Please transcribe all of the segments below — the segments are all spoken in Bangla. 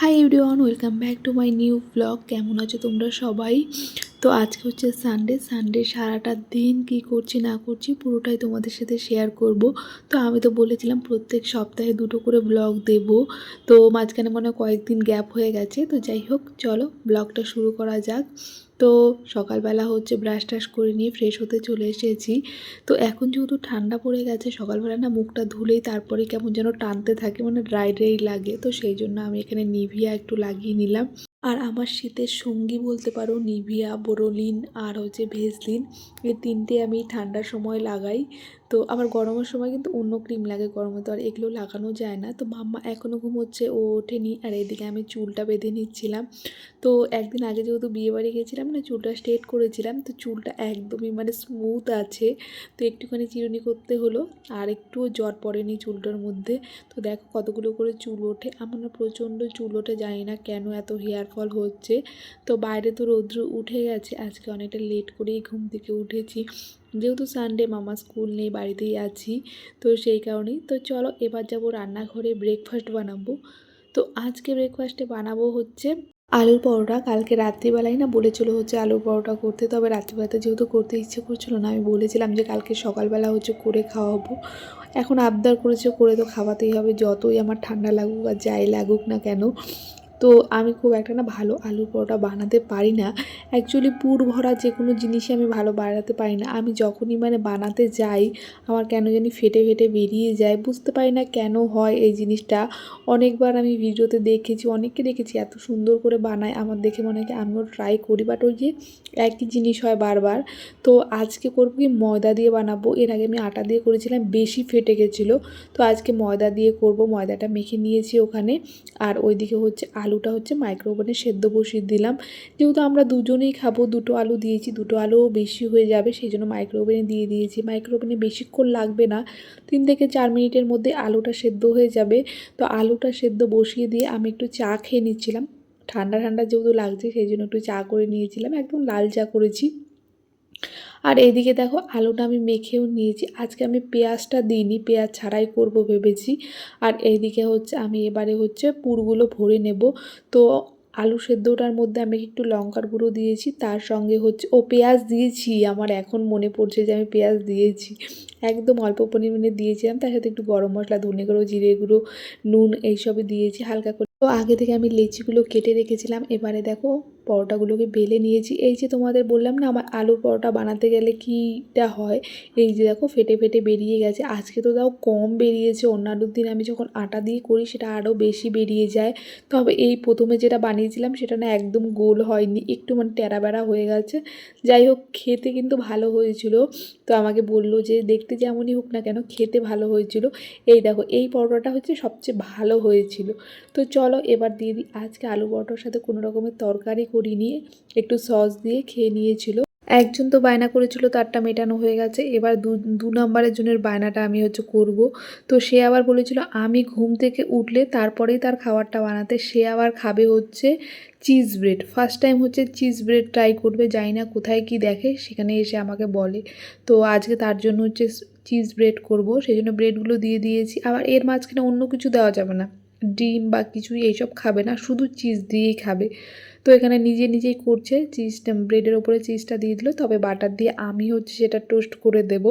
Hi everyone welcome back to my new blog কেমন আছো তোমরা সবাই? তো আজকে হচ্ছে সানডে সানডে সারাটা দিন কি করছি না করছি পুরোটাই তোমাদের সাথে শেয়ার করব। তো আমি তো বলেছিলাম প্রত্যেক সপ্তাহে দুটো করে ব্লগ দেব। তো মাঝখানে মনে কয়েকদিন গ্যাপ হয়ে গেছে। তো যাই হোক, চলো ব্লগটা শুরু করা যাক। তো সকালবেলা হচ্ছে ব্রাশ টাশ করে নিয়ে ফ্রেশ হতে চলে এসেছি। তো এখন যেহেতু ঠান্ডা পড়ে গেছে, সকালবেলা না মুখটা ধুলেই তারপরে কেমন যেন টানতে থাকে মানে ড্রাই ড্রাই লাগে। তো সেই জন্য আমি এখানে নিভিয়া একটু লাগিয়ে নিলাম। আর আমার শীতের সঙ্গী বলতে পারো, নিভিয়া, বোরোলিন আর হচ্ছে ভেসলিন এই তিনটে আমি ঠান্ডার সময় লাগাই। তো আবার গরমের সময় কিন্তু অন্য ক্রিম লাগে। গরমে তো আর এগুলো লাগানো যায় না। তো মাম্মা এখনও ঘুমোচ্ছে, ও ওঠেনি। আর এদিকে আমি চুলটা বেঁধে নিচ্ছিলাম। তো একদিন আগে যেহেতু বিয়েবাড়ি গেছিলাম না, চুলটা স্ট্রেট করেছিলাম। তো চুলটা একদমই মানে স্মুথ আছে। তো একটুখানি চিরুনি করতে হলো। আর একটুও জ্বর পড়েনি চুলটার মধ্যে। তো দেখো কতগুলো করে চুল ওঠে। আমার না প্রচণ্ড চুল ওঠে, জানি না কেন এত হেয়ার ফল হচ্ছে। তো বাইরে তো রৌদ্র উঠে গেছে। আজকে অনেকটা লেট করেই ঘুম থেকে উঠেছি। যেহেতু সানডে মামা স্কুল নেই, বাড়িতেই আছি, তো সেই কারণেই। তো চলো এবার যাব রান্নাঘরে ব্রেকফাস্ট বানাবো। তো আজকে ব্রেকফাস্টে বানাবো হচ্ছে আলুর পরোটা। কালকে রাত্রিবেলায় না বলেছিল হচ্ছে আলুর পরোটা করতে, তবে রাত্রিবেলাতে যেহেতু করতে ইচ্ছে করছিল না, আমি বলেছিলাম যে কালকে সকালবেলা হচ্ছে করে খাওয়াবো। এখন আবদার করেছে, করে তো খাওয়াতেই হবে, যতই আমার ঠান্ডা লাগুক আর যাই লাগুক না কেন তো আমি খুব একটা না ভালো আলুর পরোটা বানাতে পারি না। অ্যাকচুয়ালি পুর ভরা যে কোনো জিনিসই আমি ভালো বানাতে পারি না। আমি যখনই মানে বানাতে যাই, আমার কেন জানি ফেটে ফেটে বেরিয়ে যায়। বুঝতে পারি না কেন হয় এই জিনিসটা। অনেকবার আমি ভিডিওতে দেখেছি, অনেককে দেখেছি এত সুন্দর করে বানায়। আমার দেখে মনে হয় আমিও ট্রাই করি। বাট ওই যে একই জিনিস হয় বারবার। তো আজকে করব কি ময়দা দিয়ে বানাবো। এর আগে আমি আটা দিয়ে করেছিলাম, বেশি ফেটে গেছিল। তো আজকে ময়দা দিয়ে করব। ময়দাটা মেখে নিয়েছি ওখানে। আর ওইদিকে হচ্ছে আলুটা হচ্ছে মাইক্রো ওভেনে সেদ্ধ বসিয়ে দিলাম। যেহেতু আমরা দুজনেই খাব, দুটো আলু দিয়েছি, দুটো আলুও বেশি হয়ে যাবে, সেই জন্য মাইক্রো ওভেনে দিয়ে দিয়েছি। মাইক্রো ওভেনে বেশিক্ষণ লাগবে না, তিন থেকে চার মিনিটের মধ্যে আলুটা সেদ্ধ হয়ে যাবে। তো আলুটা সেদ্ধ বসিয়ে দিয়ে আমি একটু চা খেয়ে নিচ্ছিলাম। ঠান্ডা ঠান্ডা যেহেতু লাগছে, সেই জন্য একটু চা করে নিয়েছিলাম। একদম লাল চা করেছি। আর এদিকে দেখো আলুটা আমি মেখেও নিয়েছি। আজকে আমি পেঁয়াজটা দিইনি, পেঁয়াজ ছাড়াই করব ভেবেছি। আর এইদিকে হচ্ছে আমি এবারে হচ্ছে পুরগুলো ভরে নেব। তো আলু সেদ্ধটার মধ্যে আমি একটু লঙ্কার গুঁড়ো দিয়েছি, তার সঙ্গে হচ্ছে, ও পেঁয়াজ দিয়েছি, আমার এখন মনে পড়ছে যে আমি পেঁয়াজ দিয়েছি। একদম অল্প পরিমাণে দিয়েছিলাম, তার সাথে একটু গরম মশলা, ধনে গুঁড়ো, জিরে গুঁড়ো, নুন, এইসবই দিয়েছি হালকা করে। তো আগে থেকে আমি লেচিগুলো কেটে রেখেছিলাম, এবারে দেখো পরোটাগুলোকে বেলে নিয়েছি। এই যে তোমাদের বললাম না, আমার আলু পরোটা বানাতে গেলে কীটা হয়? এই যে দেখো ফেটে ফেটে বেরিয়ে গেছে। আজকে তো তাও কম বেরিয়েছে। অন্যান্য দিন আমি যখন আটা দিয়ে করি, সেটা আরও বেশি বেরিয়ে যায়। তবে এই প্রথমে যেটা বানিয়েছিলাম, সেটা না একদম গোল হয়নি। একটু মানে টেরা বেড়া হয়ে গেছে। যাই হোক, খেতে কিন্তু ভালো হয়েছিল। তো আমাকে বলল যে, দেখতে যেমনই হোক না কেন, খেতে ভালো হয়েছিল। এই দেখো, এই পরোটাটা হচ্ছে সবচেয়ে ভালো হয়েছিল। তো চলো এবার দিয়ে দিই। আজকে আলু পরোটার সাথে কোনো রকমের তরকারি করিনি একটু সস দিয়ে খেয়ে নিয়েছিল। একজন তো বায়না করেছিল, তারটা মেটানো হয়ে গেছে। এবার দু দু নম্বরের জনের বায়নাটা আমি হচ্ছে করব। তো সে আবার বলেছিল, আমি ঘুম থেকে উঠলে তারপরেই তার খাবারটা বানাতে। সে আবার খাবে হচ্ছে চিজ ব্রেড। ফার্স্ট টাইম হচ্ছে চিজ ব্রেড ট্রাই করবে, জানি না কোথায় কি দেখে, সেখানে এসে আমাকে বলে। তো আজকে তার জন্য হচ্ছে চিজ ব্রেড করব, সেই জন্য ব্রেডগুলো দিয়ে দিয়েছি। আবার এর মাঝখানে অন্য কিছু দেওয়া যাবে না। ডিম বা কিছুই এইসব খাবে না, শুধু চিজ দিয়েই খাবে। তো এখানে নিজে নিজেই করছে চিজটা ব্রেডের ওপরে চিজটা দিয়ে দিল, তবে বাটার দিয়ে আমি হচ্ছে সেটা টোস্ট করে দেব।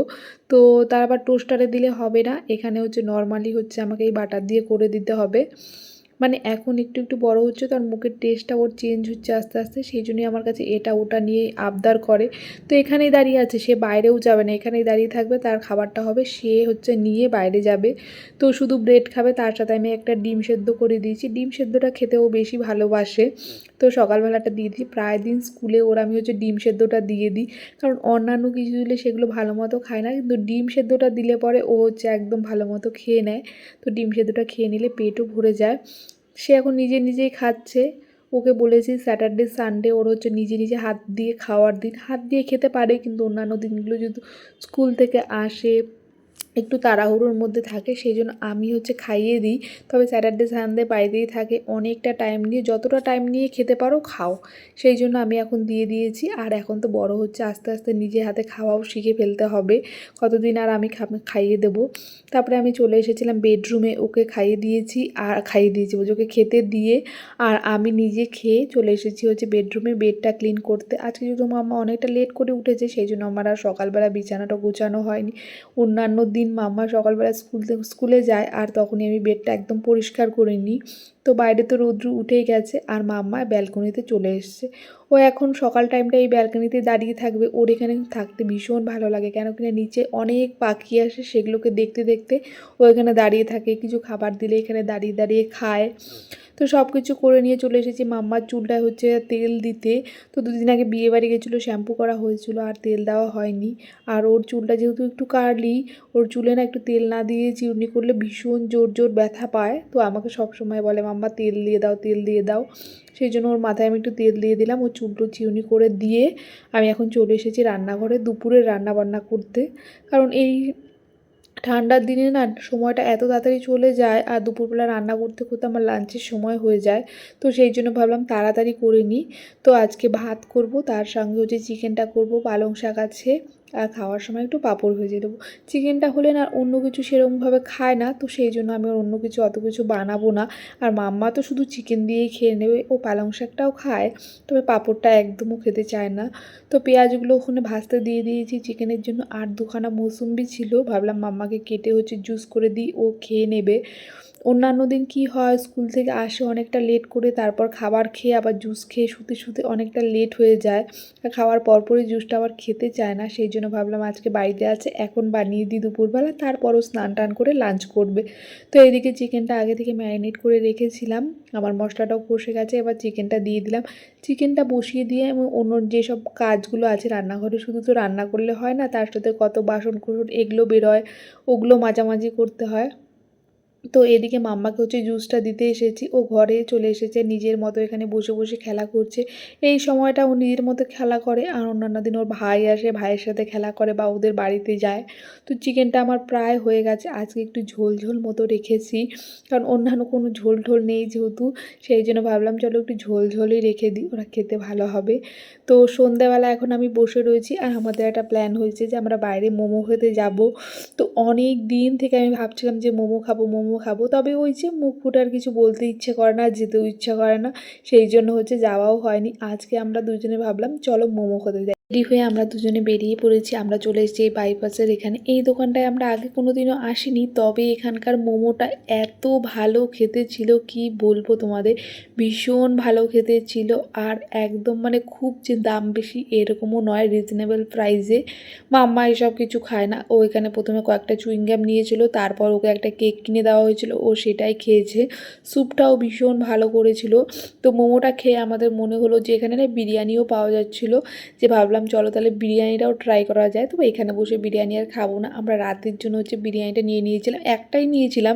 তো তার আবার টোস্টারে দিলে হবে না, এখানে হচ্ছে নর্মালি হচ্ছে আমাকে এই বাটার দিয়ে করে দিতে হবে। মানে এখন একটু একটু বড় হচ্ছে তো আর মুখের টেস্টটা ওর চেঞ্জ হচ্ছে আস্তে আস্তে। সেই জন্যই আমার কাছে এটা ওটা নিয়ে আবদার করে। তো এখানেই দাঁড়িয়ে আছে, সে বাইরেও যাবে না। এখানেই দাঁড়িয়ে থাকবে, তার খাবারটা হবে, সে হচ্ছে নিয়ে বাইরে যাবে। তো শুধু ব্রেড খাবে, তার সাথে আমি একটা ডিম সেদ্ধ করে দিয়েছি। ডিম সেদ্ধটা খেতেও বেশি ভালোবাসে। তো সকালবেলাটা দিয়ে দিই প্রায় দিন স্কুলে ওর আমি হচ্ছে ডিম সেদ্ধটা দিয়ে দিই। কারণ অন্যান্য কিছু দিলে সেগুলো ভালো মতো খায় না। কিন্তু ডিম সেদ্ধটা দিলে পরে ও হচ্ছে একদম ভালো মতো খেয়ে নেয়। তো ডিম সেদ্ধটা খেয়ে নিলে পেটও ভরে যায়। সে এখন নিজে নিজেই খাচ্ছে। ওকে বলেছি স্যাটারডে সানডে ওর হচ্ছে নিজে নিজে হাত দিয়ে খাওয়ার দিন। হাত দিয়ে খেতে পারে কিন্তু অন্যান্য দিনগুলো যদি স্কুল থেকে আসে একটু তাড়াহুড়োর মধ্যে থাকে সেই জন্য আমি হচ্ছে খাইয়ে দিই। তবে স্যাটারডে, সানডে বাড়িতেই থাকে, অনেকটা টাইম নিয়ে, যতটা টাইম নিয়ে খেতে পারো খাও। সেই জন্য আমি এখন দিয়ে দিয়েছি, আর এখন তো বড় হচ্ছে, আস্তে আস্তে নিজে হাতে খাওয়াও শিখে ফেলতে হবে। কতদিন আর আমি খাইয়ে দেবো। তারপরে আমি চলে এসেছিলাম বেডরুমে, ওকে খাইয়ে দিয়েছি, আর খাইয়ে দিয়েছি ওকে খেতে দিয়ে, আর আমি নিজে খেয়ে চলে এসেছি হচ্ছে বেডরুমে, বেডটা ক্লিন করতে। আজকে যেহেতু মাম্মা অনেকটা লেট করে উঠেছে সেই জন্য আমার আর সকালবেলা বিছানাটা গোছানো হয়নি। অন্যান্য দিন মাম্মা সকালবেলা স্কুল স্কুলে যায় আর তখনই আমি বেডটা একদম পরিষ্কার করে নিই। তো বাইরে তো রৌদ্র উঠেই গেছে আর মাম্মা ব্যালকনিতে চলে এসছে। ও এখন সকাল টাইমটা এই ব্যালকনিতে দাঁড়িয়ে থাকবে। ওর এখানে থাকতে ভীষণ ভালো লাগে। কেন কিনা নিচে অনেক পাখি আসে, সেগুলোকে দেখতে দেখতে ও এখানে দাঁড়িয়ে থাকে। কিছু খাবার দিলে এখানে দাঁড়িয়ে দাঁড়িয়ে খায়। তো সব কিছু করে নিয়ে চলে এসেছি। মাম্মার চুলটায় হচ্ছে তেল দিতে। তো দুদিন আগে বিয়ে বাড়ি গেছিল শ্যাম্পু করা হয়েছিল, আর তেল দেওয়া হয়নি। আর ওর চুলটা যেহেতু একটু কার্লি ওর চুলে না একটু তেল না দিয়ে চিরুনি করলে ভীষণ জোর জোর ব্যথা পায়। তো আমাকে সব সময় বলে, মাম্মা, তেল দিয়ে দাও, তেল দিয়ে দাও। সেই জন্য ওর মাথায় আমি একটু তেল দিয়ে দিলাম। ও চুলটো চিউনি করে দিয়ে আমি এখন চলে এসেছি রান্নাঘরে দুপুরে রান্না বান্না করতে। কারণ এই ঠান্ডার দিনে না সময়টা এত তাড়াতাড়ি চলে যায় আর দুপুরবেলা রান্না করতে করতে আমার লাঞ্চের সময় হয়ে যায়। তো সেই জন্য ভাবলাম তাড়াতাড়ি করে নিই। তো আজকে ভাত করব, তার সঙ্গে হচ্ছে চিকেনটা করব, পালং শাক আছে আর খাওয়ার সময় একটু পাঁপড় ভেজে দেবো। চিকেনটা হলে না অন্য কিছু সেরকমভাবে খায় না, তো সেই জন্য আমি অন্য কিছু, অত কিছু বানাবো না। আর মাম্মা তো শুধু চিকেন দিয়েই খেয়ে নেবে, ও পালং শাকটাও খায়, তবে পাঁপড়টা একদমও খেতে চায় না। তো পেঁয়াজগুলো ওখানে ভাজতে দিয়ে দিয়েছি চিকেনের জন্য, আর দুখানা মৌসুম্বি ছিল, ভাবলাম মাম্মাকে কেটে হচ্ছে জুস করে দিই, ও খেয়ে নেবে। অন্যান্য দিন কি হয়? স্কুল থেকে আসে অনেকটা লেট করে, তারপর খাবার খেয়ে আবার জুস খেয়ে শুতে শুতে অনেকটা লেট হয়ে যায়। খাওয়ার পরপরই জুসটা আবার খেতে চায় না, সেই জন্য ভাবলাম আজকে বাড়িতে আছে, এখন বানিয়ে দিই দুপুরবেলা, তারপরও স্নান টান করে লাঞ্চ করবে। তো এদিকে চিকেনটা আগে থেকে ম্যারিনেট করে রেখেছিলাম, আমার মশলাটাও কষে গেছে, এবার চিকেনটা দিয়ে দিলাম। চিকেনটা বসিয়ে দিয়ে এবং অন্য যেসব কাজগুলো আছে রান্নাঘরে, শুধু তো রান্না করলে হয় না, তার সাথে কত বাসন কুসন এগুলো বেরোয়, ওগুলো মাঝামাঝি করতে হয়। তো এদিকে মাম্মাকে হচ্ছে জুসটা দিতে এসেছি। ও ঘরে চলে এসেছে, নিজের মতো এখানে বসে বসে খেলা করছে। এই সময়টা ও নিজের মতো খেলা করে আর অন্যান্য দিন ওর ভাই আসে, ভাইয়ের সাথে খেলা করে বা ওদের বাড়িতে যায়। তো চিকেনটা আমার প্রায় হয়ে গেছে। আজকে একটু ঝোল ঝোল মতো রেখেছি। কারণ অন্যান্য কোনো ঝোল ঢোল নেই যেহেতু, সেই জন্য ভাবলাম চলো একটু ঝোল ঝোলই রেখে দিই, ওরা খেতে ভালো হবে। তো সন্ধ্যাবেলা এখন আমি বসে রয়েছি আর আমাদের একটা প্ল্যান হয়েছে যে আমরা বাইরে মোমো খেতে যাব। তো অনেক দিন থেকে আমি ভাবছিলাম যে মোমো খাব, মোমো খাব। তবে ওই যে মুখ ফুটার কিছু বলতে ইচ্ছে করে না, যেতেও ইচ্ছা করে না, সেই জন্য হচ্ছে যাওয়াও হয়নি। আজকে আমরা দুজনে ভাবলাম, চলো মোমো খেতে যাই। রেডি হয়ে আমরা দুজনে বেরিয়ে পড়েছি, আমরা চলে এসেছি এই বাইপাসের এখানে। এই দোকানটায় আমরা আগে কোনো দিনও আসিনি, তবে এখানকার মোমোটা এত ভালো খেতে ছিল, কি বলব তোমাদের? ভীষণ ভালো খেতে ছিল আর একদম মানে খুব যে দাম বেশি এরকমও নয় রিজনেবল প্রাইসে মাম্মা এসব কিছু খায় না, ও এখানে প্রথমে কয়েকটা চুইংগাম নিয়েছিল, তারপর ওকে একটা কেক কিনে দেওয়া হয়েছিল, ও সেটাই খেয়েছে। স্যুপটাও ভীষণ ভালো করেছিল। তো মোমোটা খেয়ে আমাদের মনে হলো যে এখানে না বিরিয়ানিও পাওয়া যাচ্ছিল, যে ভাবলাম চলো তাহলে বিরিয়ানিটাও ট্রাই করা যায়। তবে এখানে বসে বিরিয়ানি আর খাব না। আমরা রাতের জন্য হচ্ছে বিরিয়ানিটা নিয়ে নিয়েছিলাম, একটাই নিয়েছিলাম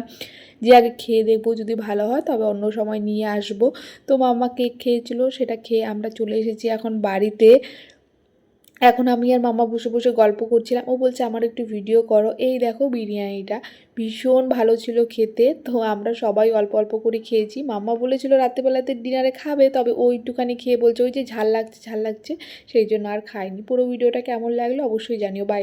যে আগে খেয়ে দেখব যদি ভালো হয়, তবে অন্য সময় নিয়ে আসব। তো মামা কেক খেয়েছিল, সেটা খেয়ে আমরা চলে এসেছি এখন বাড়িতে। এখন আমি আর মামা বসে বসে গল্প করছিলাম। ও বলছে, আমার একটু ভিডিও করো। এই দেখো বিরিয়ানিটা। ভীষণ ভালো ছিল খেতে। তো আমরা সবাই অল্প অল্প করে খেয়েছি। মাম্মা বলেছিল, রাত্রেবেলাতে ডিনারে খাবে। তবে ও একটুখানি খেয়ে বলছে, ওই যে ঝাল লাগছে ঝাল লাগছে। সেই জন্য আর খাইনি পুরো ভিডিওটা কেমন লাগল অবশ্যই জানিও। বাই